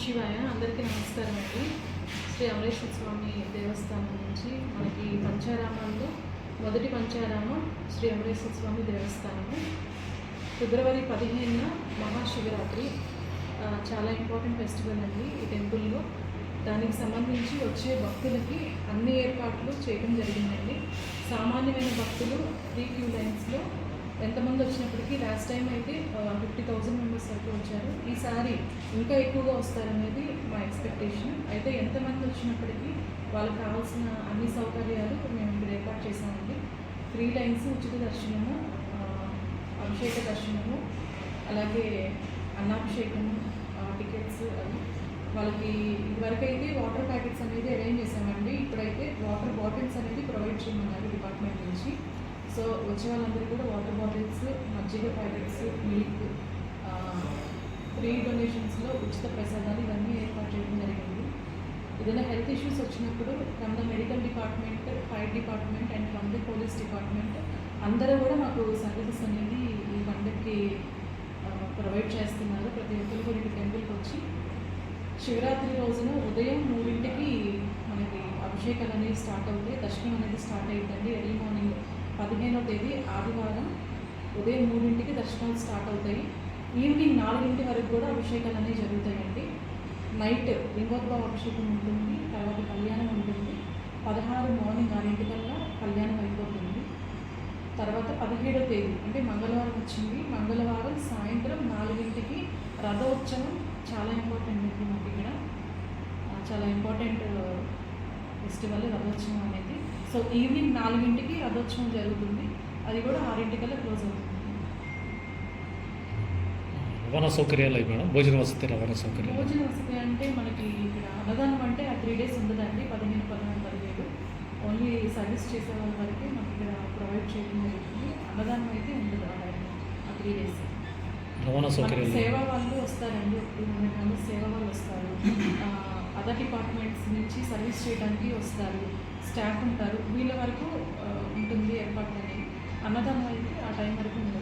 శివాయ అందరికీ నమస్కారం అండి. శ్రీ అమరేశ్వర స్వామి దేవస్థానం నుంచి మనకి పంచారామాల్లో మొదటి పంచారామం శ్రీ అమరేశ్వర స్వామి దేవస్థానము. ఫిబ్రవరి పదిహేనున మహాశివరాత్రి. చాలా ఇంపార్టెంట్ ఫెస్టివల్ అండి ఈ టెంపుల్లో. దానికి సంబంధించి వచ్చే భక్తులకి అన్ని ఏర్పాట్లు చేయడం జరిగిందండి. సామాన్యమైన భక్తులు త్రీ క్యూ లైన్స్లో ఎంతమంది వచ్చినప్పటికీ లాస్ట్ టైం అయితే ఫిఫ్టీ థౌజండ్ మెంబర్స్ వరకు వచ్చారు. ఈసారి ఇంకా ఎక్కువగా వస్తారనేది మా ఎక్స్పెక్టేషన్ అయితే ఎంతమంది వచ్చినప్పటికీ వాళ్ళకి కావాల్సిన అన్ని సౌకర్యాలు మేము ఇక్కడ ఏర్పాటు చేశామండి. ఫ్రీ లైన్స్ ఉచిత దర్శనము అభిషేక దర్శనము అలాగే అన్నాభిషేకము టికెట్స్ అవి. వాళ్ళకి ఇదివరకు అయితే వాటర్ ప్యాకెట్స్ అనేది అరేంజ్ చేసామండి ఇప్పుడైతే వాటర్ బాటిల్స్ అనేది ప్రొవైడ్ చేయమన్నారు డిపార్ట్మెంట్ నుంచి. సో వచ్చే వాళ్ళందరూ కూడా వాటర్ బాటిల్స్ మజ్జిగ ప్యాకెట్స్ మిల్క్ ఫ్రీ డొనేషన్స్లో ఉచిత ప్రసాదాలు ఇవన్నీ ఏర్పాటు చేయడం జరిగింది. ఏదైనా హెల్త్ ఇష్యూస్ వచ్చినప్పుడు from the medical department fire department and from the police department అందరూ కూడా మాకు సర్వీసెస్ అనేది ఈ పండుగకి ప్రొవైడ్ చేస్తున్నారు. ప్రతి ఒక్కరు కూడా ఇటు టెంపుల్కి వచ్చి శివరాత్రి రోజున ఉదయం మూడింటికి మనకి అభిషేకాలు అనేవి స్టార్ట్ అవుతాయి. దర్శనం అనేది స్టార్ట్ అవుతుంది ఎర్లీ మార్నింగ్ పదిహేనో తేదీ ఆదివారం ఉదయం మూడింటికి దర్శనాలు స్టార్ట్ అవుతాయి. ఈవినింగ్ నాలుగింటి వరకు కూడా అభిషేకాలు అనేవి జరుగుతాయండి. నైట్ లింగోద్భవ అభిషేకం ఉంటుంది తర్వాత కళ్యాణం ఉంటుంది. పదహారు మార్నింగ్ ఆరింటికల్లా కళ్యాణం అయిపోతుంది. తర్వాత పదిహేడో తేదీ అంటే మంగళవారం వచ్చింది. మంగళవారం సాయంత్రం నాలుగింటికి రథోత్సవం చాలా ఇంపార్టెంట్ అండి మాకు ఇక్కడ. చాలా ఇంపార్టెంట్ ఫెస్టివల్ రథోత్సవం అనేది. సో ఈవినింగ్ నాలుగింటికి రథోత్సవం జరుగుతుంది. అది కూడా ఆరింటికల్లా క్లోజ్ అవుతుంది. రవాణా సౌకర్యాలు అవి మేడం? భోజన వసతి రవాణా సౌకర్యాలు. భోజన వసతి అంటే మనకి ఇక్కడ అన్నదానం అంటే ఆ త్రీ డేస్ ఉండదండి. పదిహేను పదహారు పదిహేడు. ఓన్లీ సర్వీస్ చేసే వాళ్ళ వరకే మనకి ఇక్కడ ప్రొవైడ్ చేయడం జరుగుతుంది. అన్నదానం అయితే ఉండదు ఆ త్రీ డేస్ రవాణా మనకి సౌకర్యాలు. సేవా వాళ్ళు వస్తారండి. సేవా వాళ్ళు వస్తారు. అదర్ డిపార్ట్మెంట్స్ నుంచి సర్వీస్ చేయడానికి వస్తారు. స్టాఫ్ ఉంటారు. వీళ్ళ వరకు ఉంటుంది ఏర్పాటు అనేది అన్నదానం అయితే ఆ టైం వరకు ఉంటుంది